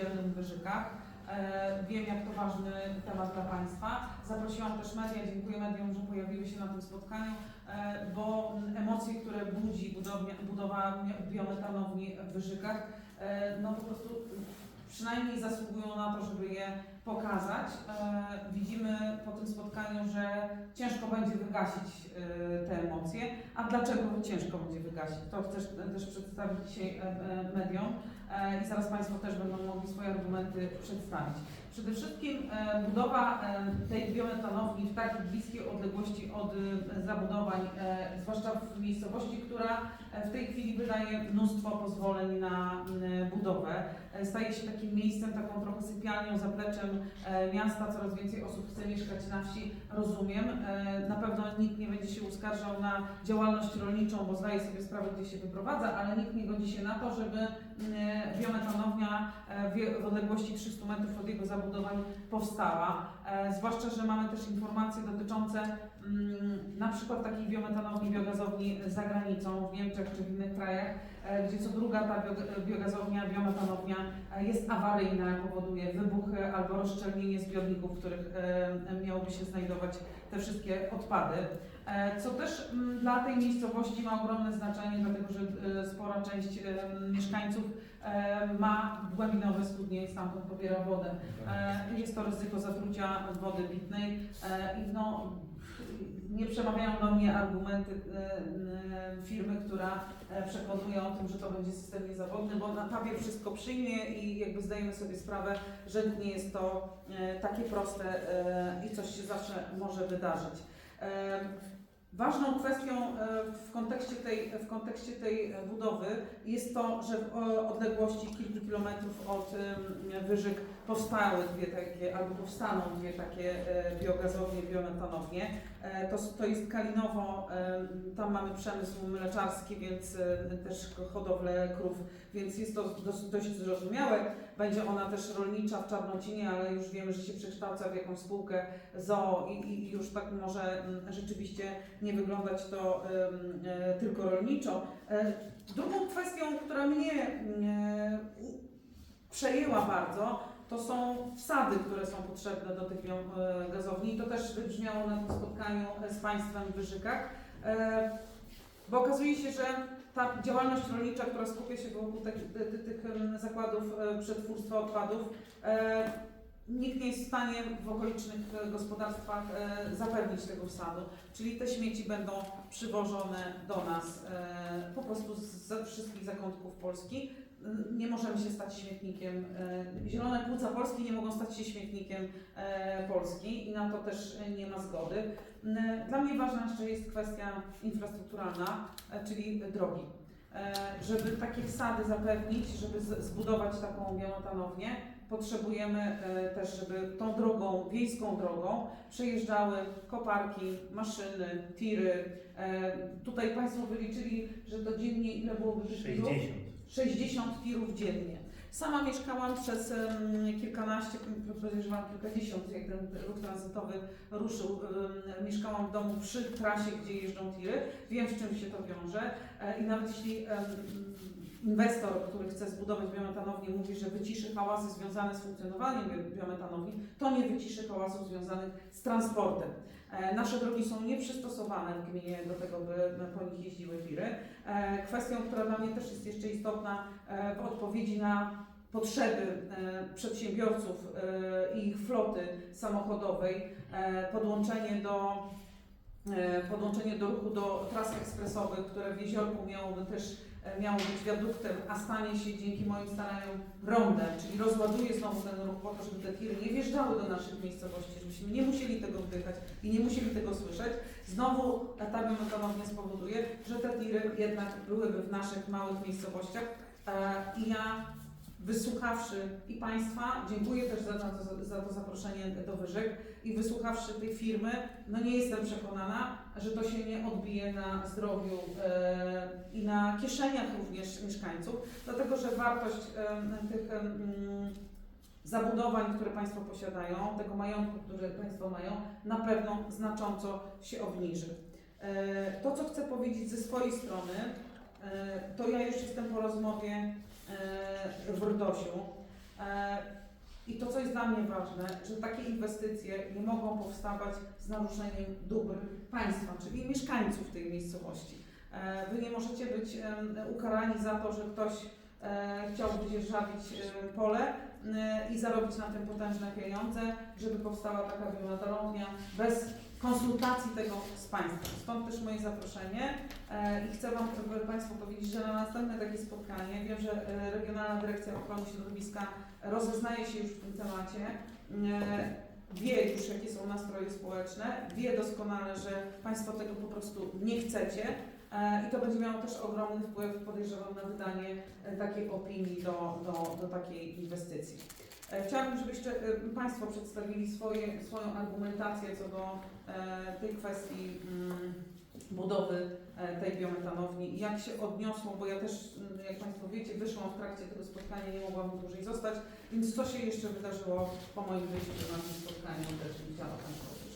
dzielnym wyżykach. E, Wiem, jak to ważny temat dla Państwa. Zaprosiłam też media, dziękuję mediom, że pojawiły się na tym spotkaniu, e, bo emocje, które budzi budownia, budowa biometanowni w wyżykach, e, no po prostu przynajmniej zasługują na to, żeby je pokazać. E, Widzimy po tym spotkaniu, że ciężko będzie wygasić e, te emocje. A dlaczego ciężko będzie wygasić? To chcę też przedstawić dzisiaj e, mediom i zaraz Państwo też będą mogli swoje argumenty przedstawić. Przede wszystkim e, budowa e, tej biometanowni w tak bliskiej odległości od e, zabudowań, zwłaszcza w miejscowości, która w tej chwili wydaje mnóstwo pozwoleń na budowę. Staje się takim miejscem, taką trochę sypialnią, zapleczem miasta. Coraz więcej osób chce mieszkać na wsi, rozumiem. Na pewno nikt nie będzie się uskarżał na działalność rolniczą, bo zdaje sobie sprawę, gdzie się wyprowadza, ale nikt nie godzi się na to, żeby m, biometanownia w odległości 300 metrów od jego zabudowań powstała. E, Zwłaszcza, że mamy też informacje dotyczące mm, na przykład takich biometanowni, biogazowni za granicą, w Niemczech czy w innych krajach, e, gdzie co druga ta bio- biogazownia, biometanownia e, jest awaryjna, powoduje wybuchy albo rozszczelnienie zbiorników, w których miałoby się znajdować te wszystkie odpady. Co też mm, dla tej miejscowości ma ogromne znaczenie, dlatego że spora część mieszkańców ma głębinowe studnie i stamtąd pobiera wodę. E, Jest to ryzyko zatrucia wody pitnej e, i no, nie przemawiają do mnie argumenty e, e, firmy, która e, przekonuje o tym, że to będzie system niezawodny, bo na papie wszystko przyjmie i jakby zdajemy sobie sprawę, że nie jest to e, takie proste e, i coś się zawsze może wydarzyć. E, Ważną kwestią e, w kontekście, tej, w kontekście tej budowy jest to, że w odległości kilku kilometrów od wyżyk powstały dwie takie, albo powstaną dwie takie e, biogazownie, biometanownie. E, To, to jest Kalinowo, em, tam mamy przemysł mleczarski, więc e, też hodowlę krów, więc jest to dość, zrozumiałe. Będzie ona też rolnicza w Czarnocinie, ale już wiemy, że się przekształca w jakąś spółkę zoo i, i już tak może mm, rzeczywiście nie wyglądać to e, tylko rolniczo. E, Drugą kwestią, która mnie e, u- przejęła bardzo, to są wsady, które są potrzebne do tych e, gazowni. To też wybrzmiało na tym spotkaniu e, z Państwem w Wyżykach. E, Bo okazuje się, że ta działalność rolnicza, która skupia się wokół tych, tych, tych zakładów przetwórstwa odpadów, nikt nie jest w stanie w okolicznych gospodarstwach zapewnić tego wsadu. Czyli te śmieci będą przywożone do nas po prostu ze wszystkich zakątków Polski. E, Nie możemy się stać śmietnikiem. e, Zielone płuca Polski nie mogą stać się śmietnikiem e, Polski i na to też nie ma zgody. E, Dla mnie ważna jeszcze jest kwestia infrastrukturalna, e, czyli drogi. E, Żeby takie wsady zapewnić, żeby zbudować taką biometanownię, potrzebujemy też, żeby tą drogą, wiejską drogą przejeżdżały koparki, maszyny, tiry. Tutaj Państwo wyliczyli, że to dziennie ile byłoby tych tirów? 60. 60 tirów dziennie. Sama mieszkałam przez kilkanaście, podejrzewam kilkadziesiąt, jak ten ruch tranzytowy ruszył. Mieszkałam w domu przy trasie, gdzie jeżdżą tiry. Wiem, z czym się to wiąże. E, I nawet jeśli inwestor, który chce zbudować biometanownię, mówi, że wyciszy hałasy związane z funkcjonowaniem bio- biometanowni, to nie wyciszy hałasów związanych z transportem. E, Nasze drogi są nieprzystosowane w gminie do tego, by po nich jeździły tiry. E, Kwestią, która dla mnie też jest jeszcze istotna e, w odpowiedzi na potrzeby przedsiębiorców i ich floty samochodowej, podłączenie do, podłączenie do ruchu do tras ekspresowych, które w Jeziorku miałoby też miało być wiaduktem, a stanie się dzięki moim staraniom rondem, czyli rozładuje znowu ten ruch po to, żeby te tiry nie wjeżdżały do naszych miejscowości, żebyśmy nie musieli tego wdychać i nie musieli tego słyszeć. Znowu ta biometanownia spowoduje, że te tiry jednak byłyby w naszych małych miejscowościach e, i ja wysłuchawszy i Państwa, dziękuję też za, to- za to zaproszenie do Wyżyk i wysłuchawszy tej firmy, no nie jestem przekonana, że to się nie odbije na zdrowiu e, i na kieszeniach również mieszkańców, dlatego że wartość e, tych zabudowań, które Państwo posiadają, tego majątku, który Państwo mają, na pewno znacząco się obniży. E, To, co chcę powiedzieć ze swojej strony, to ja już jestem po rozmowie w Rdosiu. E, I to, co jest dla mnie ważne, że takie inwestycje nie mogą powstawać z naruszeniem dóbr państwa, czyli mieszkańców tej miejscowości. E, Wy nie możecie być ukarani za to, że ktoś e, chciał dzierżawić e, pole e, i zarobić na tym potężne pieniądze, żeby powstała taka biometalownia bez konsultacji tego z Państwem. Stąd też moje zaproszenie e, i chcę Wam Państwu powiedzieć, że na następne takie spotkanie, wiem, że e, Regionalna Dyrekcja Ochrony Środowiska rozeznaje się już w tym temacie, e, wie już jakie są nastroje społeczne, wie doskonale, że Państwo tego po prostu nie chcecie i to będzie miało też ogromny wpływ, podejrzewam, na wydanie takiej opinii do, do, do takiej inwestycji. E, Chciałabym, żebyście e, Państwo przedstawili swoje, swoją argumentację co do e, tej kwestii mm, budowy tej biometanowni. I jak się odniosło, bo ja też, mm, jak Państwo wiecie, wyszłam w trakcie tego spotkania, nie mogłam dłużej zostać, więc co się jeszcze wydarzyło po moim wyjściu na tym spotkaniu, też widziała Państwo też.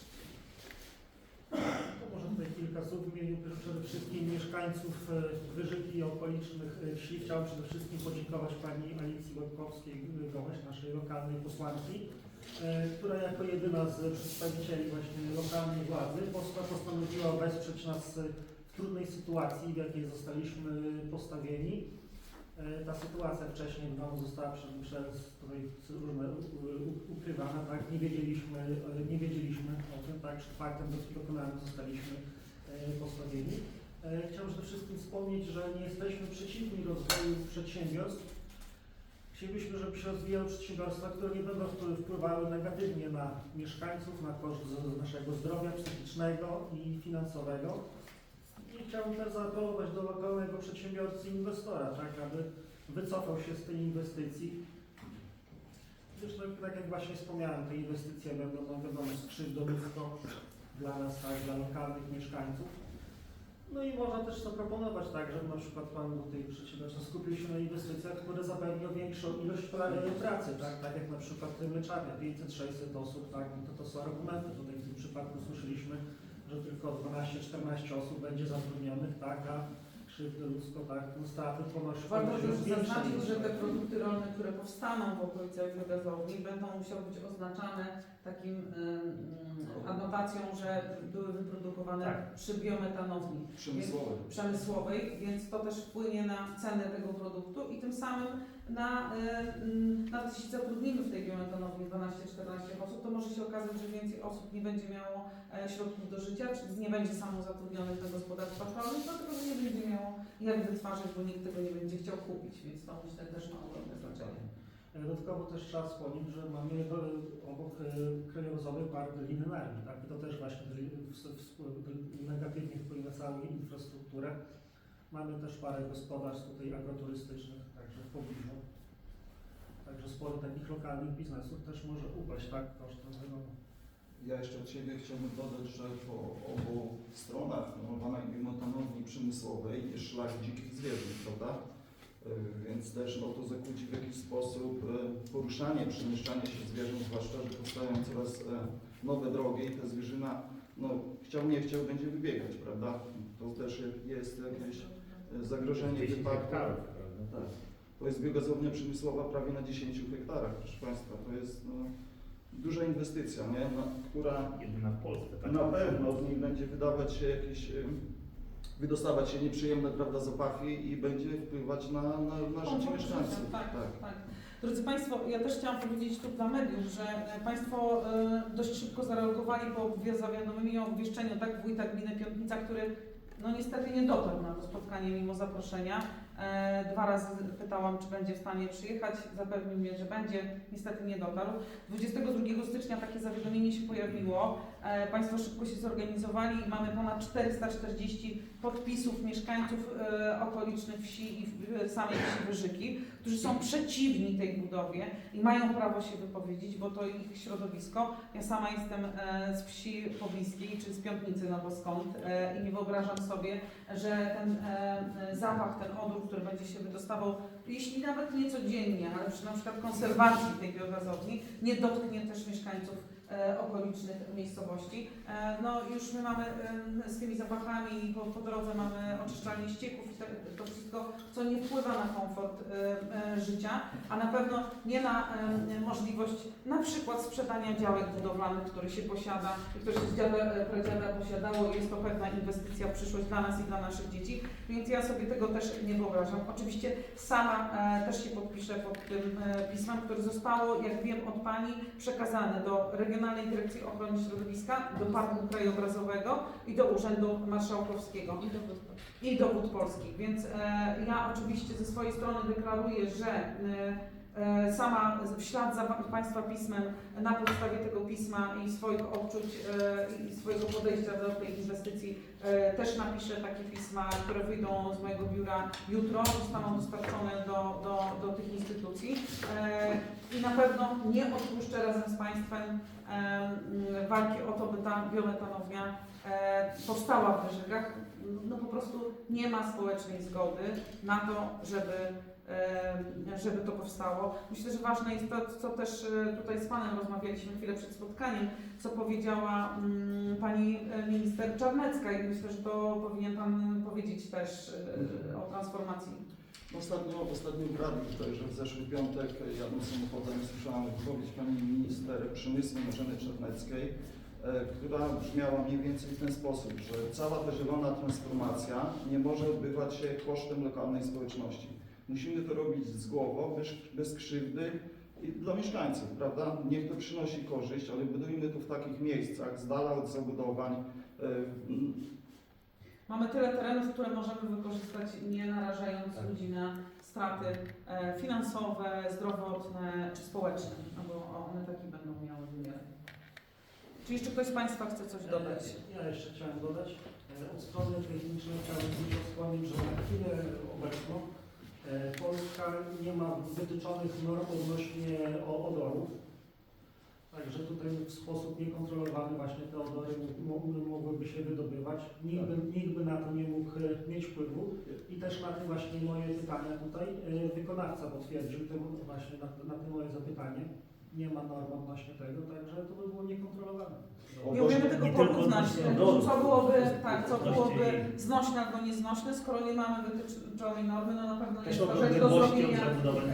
To może tutaj kilka słów w imieniu przede wszystkim mieszkańców e, Wyżyki i okolicznych e, wsi. Chciałem przede wszystkim podziękować Pani Alicji Łebkowskiej-Gołęś, naszej lokalnej posłanki, e, która jako jedyna z przedstawicieli właśnie lokalnej władzy posta- postanowiła wesprzeć nas w trudnej sytuacji, w jakiej zostaliśmy postawieni. Ta sytuacja wcześniej w została przez, tutaj różne ukrywana, tak? Nie wiedzieliśmy, nie wiedzieliśmy o tym, tak? Przed faktem dokonanym zostaliśmy e. E, Chciałem przede wszystkim wspomnieć, że nie jesteśmy przeciwni rozwoju przedsiębiorstw. Chcielibyśmy, żeby się rozwijały przedsiębiorstwa, które nie będą wpły- wpływały negatywnie na mieszkańców, na koszt naszego zdrowia psychicznego i finansowego. I chciałbym też zaapelować do lokalnego przedsiębiorcy i inwestora, tak, aby wycofał się z tej inwestycji. Zresztą, tak jak właśnie wspomniałem, te inwestycje będą, no wiadomo, skrzywdownictwo dla nas, tak, dla lokalnych mieszkańców. No i można też zaproponować tak, żeby na przykład Pan tutaj przedsiębiorca skupił się na inwestycjach, które zapewnią większą ilość pra- pracy, tak, tak jak na przykład mleczarnia, 500-600 osób, tak, i to, to są argumenty. Tutaj w tym przypadku słyszeliśmy, że tylko 12-14 osób będzie zatrudnionych, tak, a tak, no straty ponosi Warto też zaznaczyć, że te produkty rolne, które powstaną w okolicach biogazowni będą musiały być oznaczane takim ym, adnotacją, że były wyprodukowane Tak. przy biometanowni Przemysłowe. przemysłowej, więc to też wpłynie na cenę tego produktu i tym samym na, ym, nawet jeśli zatrudnimy w tej biometanowni 12-14 osób, to może się okazać, że więcej osób nie będzie miało e, środków do życia, czy nie będzie samozatrudnionych na gospodarstwach rolnych, dlatego że nie będzie miało jak wytwarzać, bo nikt tego nie będzie chciał kupić, więc to myślę też ma ogromne znaczenie. Dodatkowo też trzeba wspomnieć, że mamy obok e, krajobrazowy park linearny, tak? I to też właśnie negatywnie wpłynie na całą infrastrukturę. Mamy też parę gospodarstw tutaj agroturystycznych, także w pobliżu. Także sporo takich lokalnych biznesów też może upaść, tak? Kosztem tego. Ja jeszcze od siebie chciałbym dodać, że po obu stronach planowanej biometanowni przemysłowej jest szlak dzikich zwierząt, prawda? Y, Więc też no, to zakłóci w jakiś sposób y, poruszanie, przemieszczanie się zwierząt, zwłaszcza, że powstają coraz e, nowe drogi i ta zwierzyna, no chciał nie chciał, będzie wybiegać, prawda? To też jest jakieś zagrożenie 10 wypadku. Tak. To jest biogazownia przemysłowa prawie na 10 hektarach, proszę Państwa. To jest no, duża inwestycja, nie? No, która Jedyna w Polsce, tak? na pewno w niej będzie wydawać się jakieś, y, wydostawać się nieprzyjemne prawda, zapachy i będzie wpływać na, na, na życie mieszkańców. życia, Tak, tak. Drodzy Państwo, ja też chciałam powiedzieć tu dla mediów, że e, Państwo e, dość szybko zareagowali po obwie- zawiadomieniu o obwieszczeniu tak wójta gminy Piątnica, który no niestety nie dotarł na to spotkanie mimo zaproszenia. E, Dwa razy pytałam, czy będzie w stanie przyjechać, zapewnił mnie, że będzie, niestety nie dotarł. 22 stycznia takie zawiadomienie się pojawiło. E, Państwo szybko się zorganizowali i mamy ponad 440 podpisów mieszkańców e, okolicznych wsi i w- samej wsi Wyżyki, którzy są przeciwni tej budowie i mają prawo się wypowiedzieć, bo to ich środowisko. Ja sama jestem e, z wsi pobliskiej, czy z Piątnicy, no skąd, e, i nie wyobrażam sobie, że ten e, e, zapach, ten odór, który będzie się wydostawał, jeśli nawet nie codziennie, ale przy na przykład konserwacji tej biogazowni, nie dotknie też mieszkańców e, okolicznych miejscowości. E, No już my mamy e, z tymi zapachami, po, po drodze mamy oczyszczalnie ścieków i to wszystko, co nie wpływa na komfort e, e, życia, a na pewno nie na e, możliwość na przykład sprzedania działek budowlanych, które się posiada które się z dziada, e, pradziada posiadało. Jest to pewna inwestycja w przyszłość dla nas i dla naszych dzieci, więc ja sobie tego też nie wyobrażam. Oczywiście sama e, też się podpiszę pod tym e, pismem, które zostało, jak wiem od Pani, przekazane do Regionalnej Dyrekcji Ochrony Środowiska, do Parku Krajobrazowego i do Urzędu Marszałkowskiego I dowód. i do Wód Polskich. Więc e, ja oczywiście ze swojej strony deklaruję, że e, sama w ślad za pa- Państwa pismem, na podstawie tego pisma i swoich odczuć e, i swojego podejścia do tej inwestycji e, też napiszę takie pisma, które wyjdą z mojego biura jutro, zostaną dostarczone do, do, do tych instytucji. E, I na pewno nie odpuszczę razem z Państwem em, walki o to, by ta biometanownia e, powstała w Wyżegach. No po prostu nie ma społecznej zgody na to, żeby, e, żeby to powstało. Myślę, że ważne jest to, co też e, tutaj z Panem rozmawialiśmy chwilę przed spotkaniem, co powiedziała mm, Pani e, Minister Czarnecka i myślę, że to powinien Pan powiedzieć też e, o transformacji. Ostatnio, ostatnio w radiu że w zeszły piątek jadąc samochodem słyszałem wypowiedź pani minister przemysłu Marzeny Czarneckiej, która brzmiała mniej więcej w ten sposób, że cała ta zielona transformacja nie może odbywać się kosztem lokalnej społeczności. Musimy to robić z głową, bez, bez krzywdy i dla mieszkańców, prawda? Niech to przynosi korzyść, ale budujmy to w takich miejscach, z dala od zabudowań. e, Mamy tyle terenów, które możemy wykorzystać, nie narażając Tak. ludzi na straty e, finansowe, zdrowotne czy społeczne, no bo one taki będą miały wymiar. Czy jeszcze ktoś z Państwa chce coś dodać? Ja jeszcze chciałem dodać. e, Od strony technicznej chciałem tylko wspomnieć, że na chwilę obecną e, Polska nie ma wytyczonych norm odnośnie odorów. Także tutaj w sposób niekontrolowany właśnie te odory mogłyby się wydobywać. Nikt by, nikt by na to nie mógł e, mieć wpływu. I też na tym właśnie moje pytania tutaj e, wykonawca potwierdził właśnie na, na tym moje zapytanie. Nie ma norm odnośnie tego, także to by było niekontrolowane. Nie umiemy tego nie tylko porównać, odnośnie odorów. co byłoby, tak, co byłoby znośne albo nieznośne, skoro nie mamy wytyczonej normy, no na pewno jest to rzecz do zrobienia.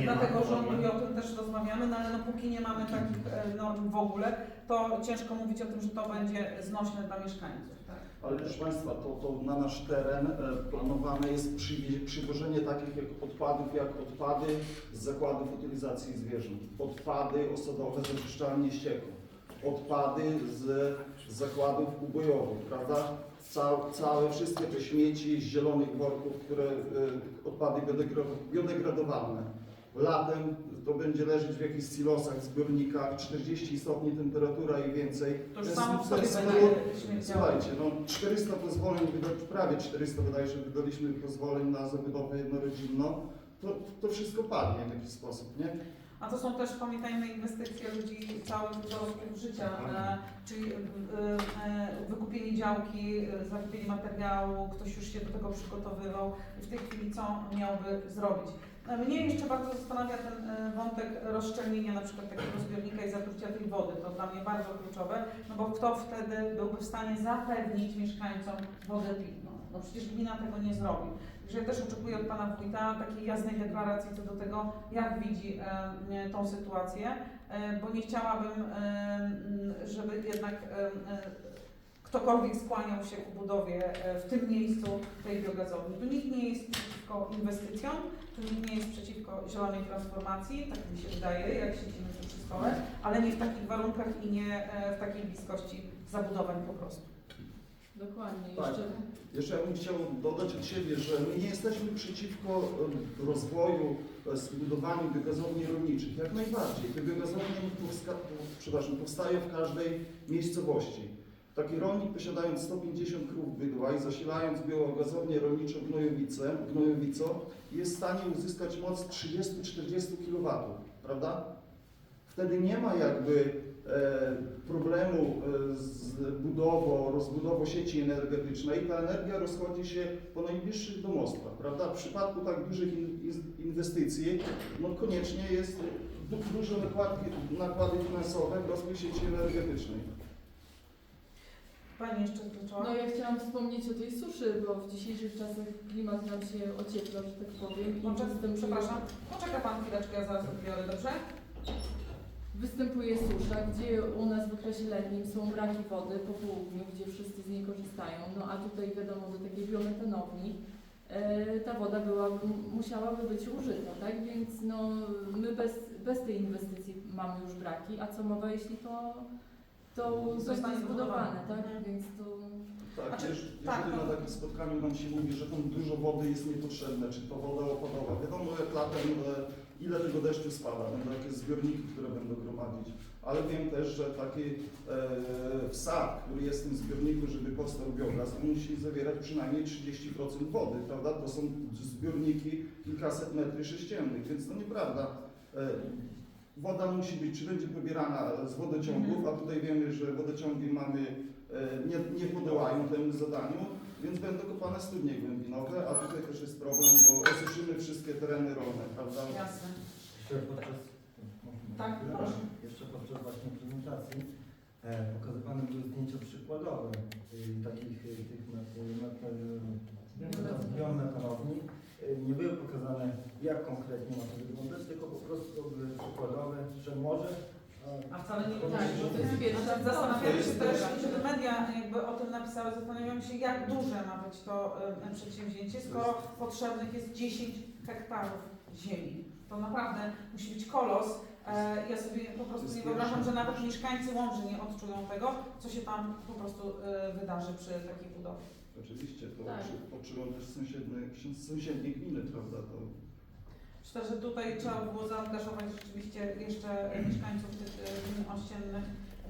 Dlatego rządu i o tym też rozmawiamy, no ale no póki nie mamy takich e, norm w ogóle, to ciężko mówić o tym, że to będzie znośne dla mieszkańców. Ale proszę Państwa, to, to na nasz teren e, planowane jest przywożenie takich jak odpadów, jak odpady z zakładów utylizacji zwierząt, odpady osodowe z oczyszczalni ścieków, odpady z, zakładów ubojowych, prawda? Cał, całe, wszystkie te śmieci z zielonych worków, które e, odpady biodegra- biodegradowalne. Latem to będzie leżeć w jakichś silosach, zbiornikach, 40 stopni temperatura i więcej. To już samo w sobie. Słuchajcie, no 400 pozwoleń, prawie 400 wydaje się, wydaliśmy pozwoleń na zabudowę jednorodzinną, to, to wszystko padnie w jakiś sposób, nie? A to są też, pamiętajmy, inwestycje ludzi całych dorosłych życia, e, czyli e, e, wykupienie działki, e, zakupienie materiału, ktoś już się do tego przygotowywał i w tej chwili co miałby zrobić. Mnie jeszcze bardzo zastanawia ten e, wątek rozszczelnienia na przykład takiego zbiornika i zatrucia tej wody. To dla mnie bardzo kluczowe, no bo kto wtedy byłby w stanie zapewnić mieszkańcom wodę pitną? No przecież gmina tego nie zrobi. Także ja też oczekuję od Pana Wójta takiej jasnej deklaracji co do tego, jak widzi e, tą sytuację, e, bo nie chciałabym, e, żeby jednak e, e, ktokolwiek skłaniał się ku budowie e, w tym miejscu tej biogazowni. Tu nikt nie jest przeciwko inwestycjom, tu nikt nie jest przeciwko zielonej transformacji, tak mi się wydaje, jak siedzimy tu przy stole, ale nie w takich warunkach i nie e, w takiej bliskości zabudowań po prostu. Dokładnie. Tak. Jeszcze Jeszcze ja bym chciał dodać od siebie, że my nie jesteśmy przeciwko e, rozwoju, zbudowaniu biogazowni rolniczych. Jak najbardziej. Te biogazownie powsta- przepraszam, powstają w każdej miejscowości. Taki rolnik posiadając 150 krów bydła i zasilając biogazownię rolniczą Gnojowice, Gnojowico jest w stanie uzyskać moc 30-40 kW, prawda? Wtedy nie ma jakby e, problemu e, z budową, rozbudową sieci energetycznej. Ta energia rozchodzi się po najbliższych domostwach, prawda? W przypadku tak dużych in, in- inwestycji, no koniecznie jest du- duże nakłady, nakłady finansowe w rozwój sieci energetycznej. Pani jeszcze zaczęła? No ja chciałam wspomnieć o tej suszy, bo w dzisiejszych czasach klimat nam się ociepla, że tak powiem. i Poczek- występuje- Przepraszam, poczeka Pan chwileczkę, ja zaraz odbiorę, dobrze? Występuje susza, gdzie u nas w okresie letnim są braki wody po południu, gdzie wszyscy z niej korzystają. No a tutaj wiadomo, do takiej biometanowni e, ta woda była, musiałaby być użyta, tak? Więc no, my bez, bez tej inwestycji mamy już braki, a co mowa, jeśli to, to Zostanie zbudowane, tak? Mhm. Więc to... Tak, Znaczy, jeż- tak, jeżeli no. na takim spotkaniu nam się mówi, że tam dużo wody jest niepotrzebne, czy to woda opadowa, wiadomo jak latem e, ile tego deszczu spada, będą jakieś zbiorniki, które będą gromadzić, ale wiem też, że taki e, wsad, który jest w tym zbiorniku, żeby powstał biogaz, on musi zawierać przynajmniej 30% wody, prawda? To są zbiorniki kilkaset metrów sześciennych, więc to nieprawda. E, Woda musi być, czy będzie pobierana z wodociągów, a tutaj wiemy, że wodociągi mamy e, nie, nie podołają temu zadaniu, więc będą kopane studnie głębinowe, a tutaj też jest problem, bo osuszymy wszystkie tereny rolne, prawda? Jasne. Jeszcze podczas, Tak, proszę. Jeszcze podczas właśnie prezentacji e, pokazywane były zdjęcia przykładowe y, takich y, tych met, Y, Nie były pokazane jak konkretnie ma to wyglądać, tylko po prostu to były przykładowe, że może A wcale nie Tak, bo to jest pierwsza Znaczy, Zastanawiam się To też, żeby media jakby o tym napisały, zastanawiam się, jak duże ma być to em, przedsięwzięcie, skoro potrzebnych jest 10 hektarów ziemi. To naprawdę musi być kolos. E, Ja sobie po prostu nie wyobrażam, że nawet mieszkańcy Łomży nie odczują tego, co się tam po prostu e, wydarzy przy takiej budowie. Oczywiście, to Tak. przy- też sąsiednie, sąsiednie gminy, prawda? To Myślę, że tutaj trzeba było zaangażować rzeczywiście jeszcze mieszkańców tych e, gmin ościennych,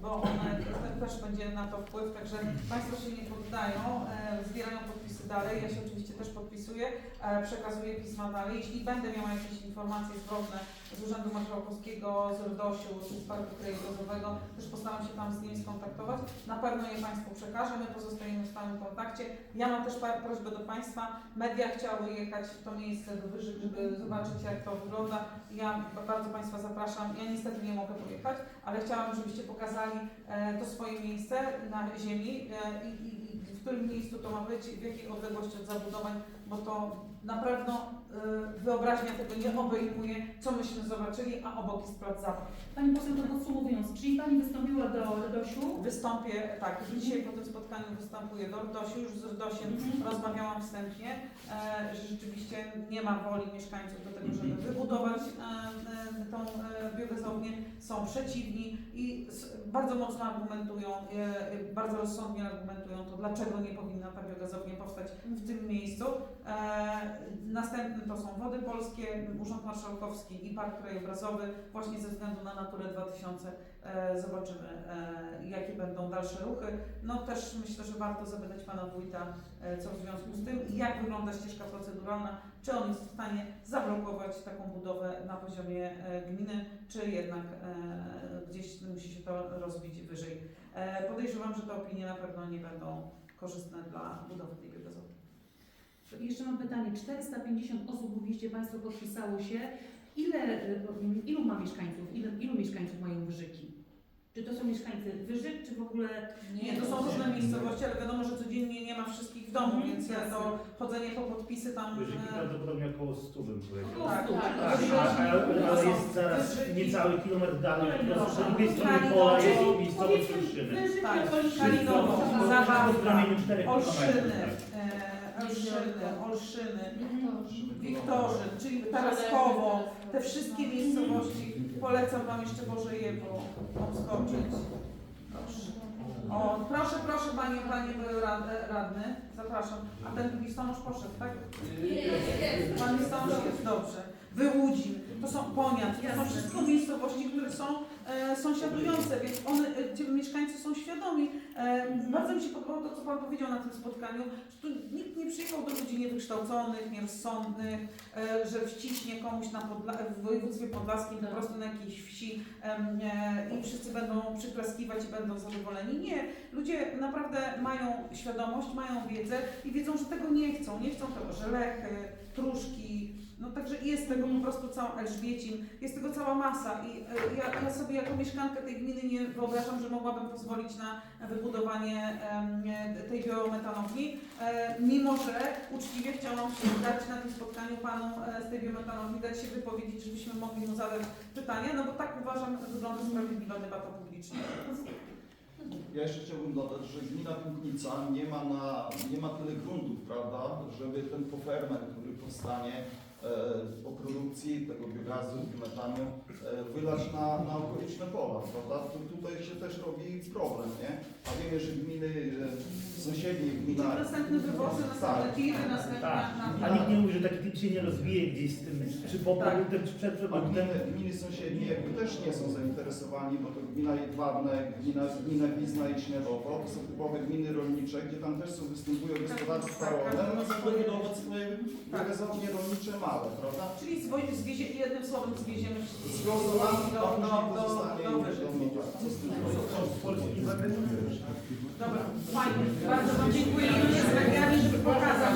bo one te- też będzie na to wpływ, także Państwo się nie poddają, e, zbierają podpisy dalej, ja się oczywiście też podpisuję, e, przekazuję pisma dalej. Jeśli będę miała jakieś informacje zwrotne z Urzędu Marszałkowskiego, z RDOŚ-u z Parku Krajobrazowego, też postaram się tam z nimi skontaktować. Na pewno je Państwu przekażę, my pozostajemy w stałym kontakcie. Ja mam też prośbę do Państwa, media chciały jechać w to miejsce do Wyżyk, żeby zobaczyć jak to wygląda. Ja bardzo Państwa zapraszam. Ja niestety nie mogę pojechać, ale chciałam, żebyście pokazali to swoje miejsce na ziemi e, i, i, i w którym miejscu to ma być, w jakiej odległości od zabudowań, bo to na pewno e, wyobraźnia tego nie obejmuje, co myśmy zobaczyli, a obok jest plac zabaw. Pani poseł, to podsumowując, czyli Pani wystąpiła do RDOŚ-u? Wystąpię, tak, dzisiaj po tym spotkaniu występuję do RDOSiu, już z RDOSiem Mhm. rozmawiałam wstępnie, że rzeczywiście nie ma woli mieszkańców do tego, żeby wybudować e, e, tą e, biogazownię, są przeciwni i bardzo mocno argumentują, bardzo rozsądnie argumentują to, dlaczego nie powinna ta biogazownia powstać w tym miejscu. Następny to są Wody Polskie, Urząd Marszałkowski i Park Krajobrazowy, właśnie ze względu na Naturę 2000 e, zobaczymy, e, jakie będą dalsze ruchy. No też myślę, że warto zapytać Pana Wójta, e, co w związku z tym jak wygląda ścieżka proceduralna, czy on jest w stanie zablokować taką budowę na poziomie gminy, czy jednak gdzieś musi się to rozbić wyżej. Podejrzewam, że te opinie na pewno nie będą korzystne dla budowy tej biogazowni. Jeszcze mam pytanie. 450 osób, mówiliście Państwo, podpisało się. Ile, y, ilu ma mieszkańców? Ile, ilu mieszkańców mają Wyżyki? Czy to są mieszkańcy Wyżyk, czy w ogóle... Nie, to są różne miejscowości, ale wiadomo, że codziennie nie ma wszystkich w domu, Mhm, więc ja to chodzenie po podpisy tam... Wyżyki e, prawdopodobnie około 100 bym powiedział. Tak, Tak, tak, tak. Tak, ale, ale jest zaraz Wyżyki. niecały kilometr dalej, po prostu po drugiej stronie pola jest miejscowość Olszyny. Wyżyk, Tak, okolice- Kalinowo, Zabawka, promieniu 4 Olszyny, kilometrów. E, Olszyny, Olszyny. Wiktorzyn, czyli Taraskowo, te wszystkie miejscowości. Polecam Wam jeszcze Bożejewo obskoczyć. Proszę. O, proszę, proszę Panie, Panie rad- Radny, zapraszam. A ten listonosz poszedł, tak? Pan listonosz jest dobrze. Wyłudzin, to są Poniat, to są wszystko miejscowości, które są e, sąsiadujące, więc one, e, gdzie mieszkańcy są świadomi. E, bardzo mi się podobało to, co Pan powiedział na tym spotkaniu, że tu nikt nie przyjechał do ludzi niewykształconych, nierozsądnych, e, że wciśnie komuś na Podla- w województwie podlaskim po prostu na jakiejś wsi em, e, i wszyscy będą przyklaskiwać i będą zadowoleni. Nie, ludzie naprawdę mają świadomość, mają wiedzę i wiedzą, że tego nie chcą. Nie chcą tego, że lechy, truszki, no także jest tego po prostu cała Elżbiecin, jest tego cała masa i e, ja, ja sobie jako mieszkanka tej gminy nie wyobrażam, że mogłabym pozwolić na wybudowanie tej biometanowni, e, mimo że uczciwie chciałam się dać na tym spotkaniu panu e, z tej biometanowni, dać się wypowiedzieć, żebyśmy mogli mu zadać pytania, no bo tak uważam, że wygląda sprawiedliwa debata publiczna. Ja jeszcze chciałbym dodać, że gmina Pięknica nie ma, na, nie ma tyle gruntów, prawda, żeby ten poferment, który powstanie e, po produkcji tego biogazu, biometanu, e, wylać na, na okoliczne pola, prawda? Tu, tutaj się też robi problem, nie? A wiemy, że gminy e, sąsiednie, gmina... Następne wywozy, następne Tak. tiry, następne... Tak. na- A nikt nie mówi, że taki typ się nie rozwije gdzieś z tym, czy po Tak. produktem, czy przed produktem. gminy, gminy sąsiednie jakby też nie są zainteresowani, bo to gmina Jedwabne, gmina, gmina Wizna i Śniewowo, to są typowe gminy rolnicze, gdzie tam też są, występują gospodarstwa tak, rolne, tak. no żeby budować swoje biogazownie rolnicze prawda? Czyli zwiezie, jednym słowem zwieziemy wszystkich Z do, do, do, do, tak, z zakres. Dobra, fajnie. Bardzo Wam dziękuję. Mediami, żeby pokazać.